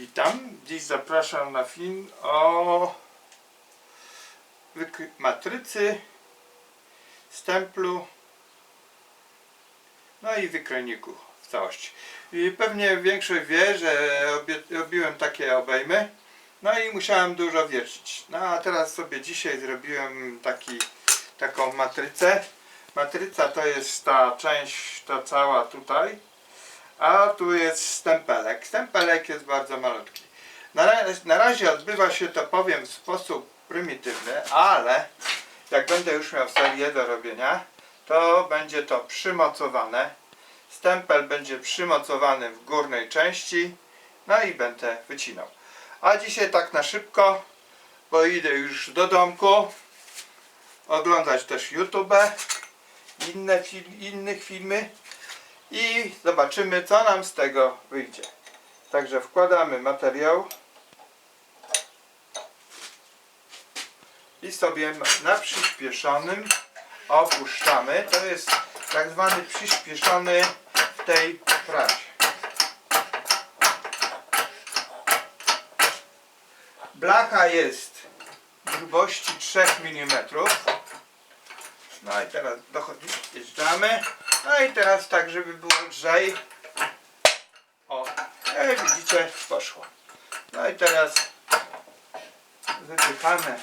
Witam. Dziś zapraszam na film o matrycy, stemplu, no i wykrojniku w całości. I pewnie większość wie, że robiłem takie obejmy, no i musiałem dużo wiercić. No a teraz sobie dzisiaj zrobiłem taki, taką matrycę. Matryca to jest ta część, ta cała tutaj, a tu jest stempelek. Stempelek jest bardzo malutki. Na, na razie odbywa się to, powiem, w sposób prymitywny, ale jak będę już miał serię do robienia, to będzie to przymocowane. Stempel będzie przymocowany w górnej części, no i będę wycinał. A dzisiaj tak na szybko, bo idę już do domku, oglądać też YouTube, inne fil- innych filmy i zobaczymy co nam z tego wyjdzie. Także wkładamy materiał i sobie na przyspieszonym opuszczamy. To jest tak zwany przyspieszony w tej prasie. Blacha jest grubości 3 mm. No i teraz dochodzi, jeżdżamy. No i teraz tak, żeby było lżej. O, jak widzicie, poszło. No i teraz wypychane.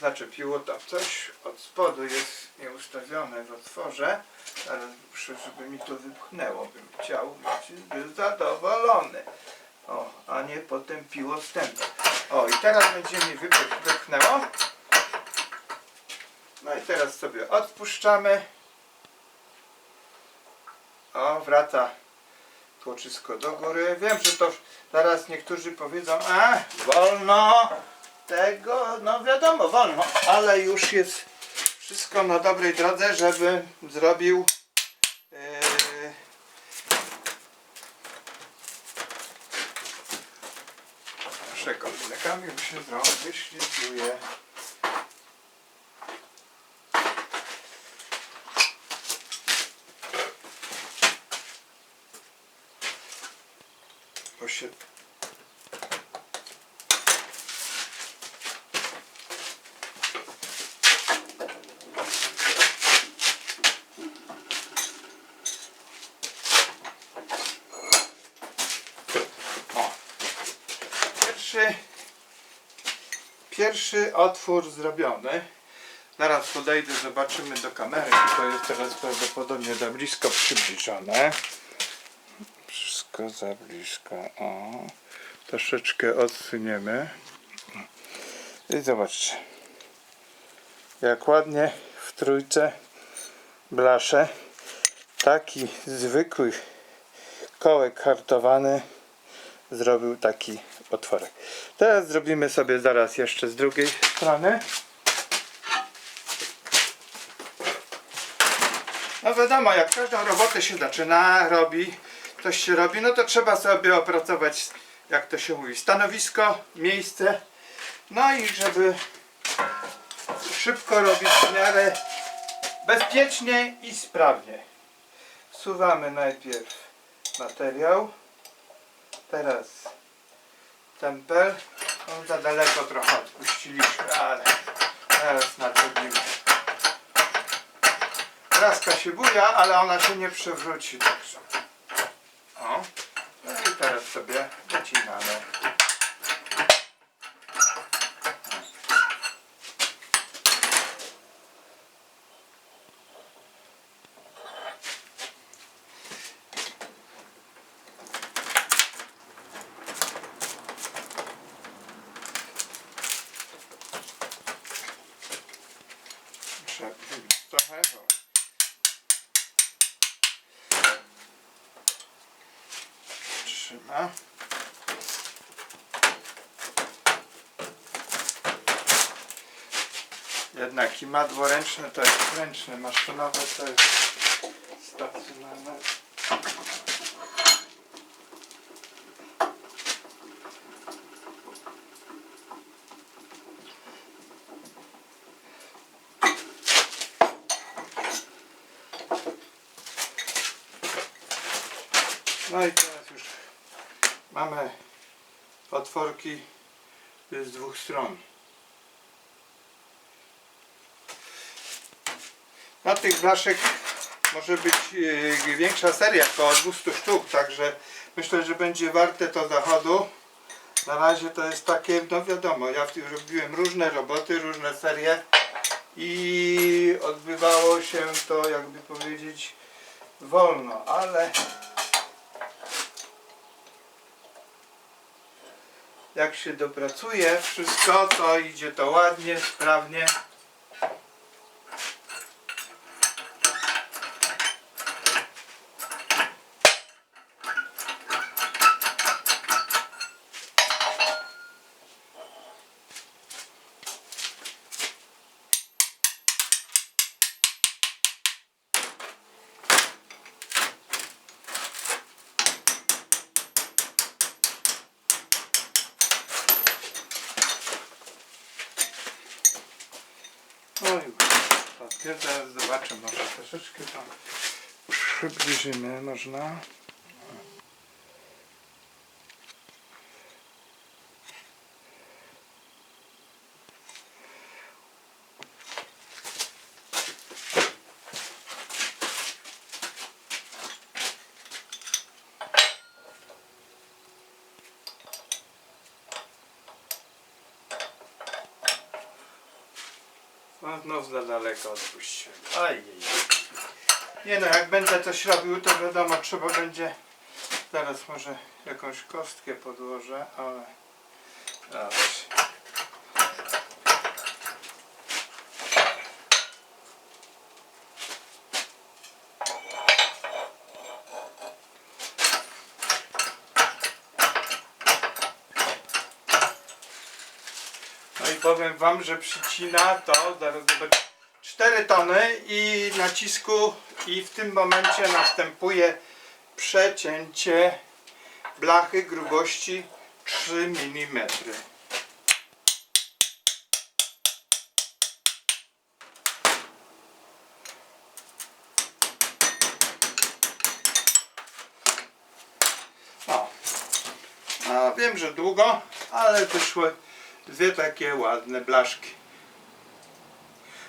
Zaczepiło tam coś. Od spodu jest nieustawione w otworze. Teraz muszę, żeby mi to wypchnęło. Bym chciał być zadowolony. O, a nie potem piło stępem. O, i teraz będzie mi wypchnęło. No i teraz sobie odpuszczamy. O, wraca tłoczysko do góry. Wiem, że to zaraz niektórzy powiedzą, a wolno tego, no wiadomo, wolno, ale już jest wszystko na dobrej drodze, żeby zrobił yy, przekolikami już się zrobi, wyświetluje. Bo się. Pierwszy, pierwszy otwór zrobiony. Zaraz podejdę, zobaczymy do kamery. To jest teraz prawdopodobnie za blisko przybliżone. Wszystko za blisko. O. Troszeczkę odsuniemy. I zobaczcie. Jak ładnie w trójce blasze. Taki zwykły kołek hartowany zrobił taki otworek. Teraz zrobimy sobie zaraz jeszcze z drugiej strony. No wiadomo, jak każdą robotę się zaczyna, robi, coś się robi, no to trzeba sobie opracować, jak to się mówi, stanowisko, miejsce. No i żeby szybko robić w miarę bezpiecznie i sprawnie. Wsuwamy najpierw materiał. Teraz tempel. On za daleko trochę odpuściliśmy, ale teraz nadrobimy. Praska się buja, ale ona się nie przewróci. Także. O. No i teraz sobie wycinamy. Muszę wybić trochę, bo trzyma. Jednak i madło ręczne to jest ręczne, maszynowe to jest stacjonarne. No i już mamy otworki z dwóch stron. Na tych blaszek może być e, większa seria, około 200 sztuk, także myślę, że będzie warte to zachodu. Na razie to jest takie, no wiadomo, ja robiłem różne roboty, różne serie i odbywało się to, jakby powiedzieć, wolno, ale jak się dopracuje wszystko, to idzie to ładnie, sprawnie. Zaraz zobaczę, może troszeczkę tam przybliżymy, można. No znów za daleko odpuściłem. Ajej. Nie no, jak będę coś robił, to wiadomo, trzeba będzie... Zaraz może jakąś kostkę podłożę, ale... Dobrze. No i powiem wam, że przycina to zaraz zobaczę, 4 tony i nacisku i w tym momencie następuje przecięcie blachy grubości 3 mm. O. A wiem, że długo, ale wyszły dwie takie ładne blaszki.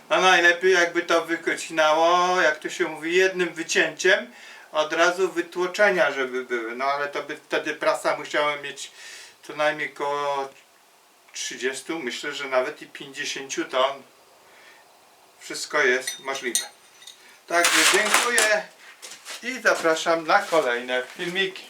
No najlepiej jakby to wycinało, jak to się mówi, jednym wycięciem, od razu wytłoczenia, żeby były. No ale to by wtedy prasa musiała mieć co najmniej koło 30, myślę, że nawet i 50 ton. Wszystko jest możliwe. Także dziękuję i zapraszam na kolejne filmiki.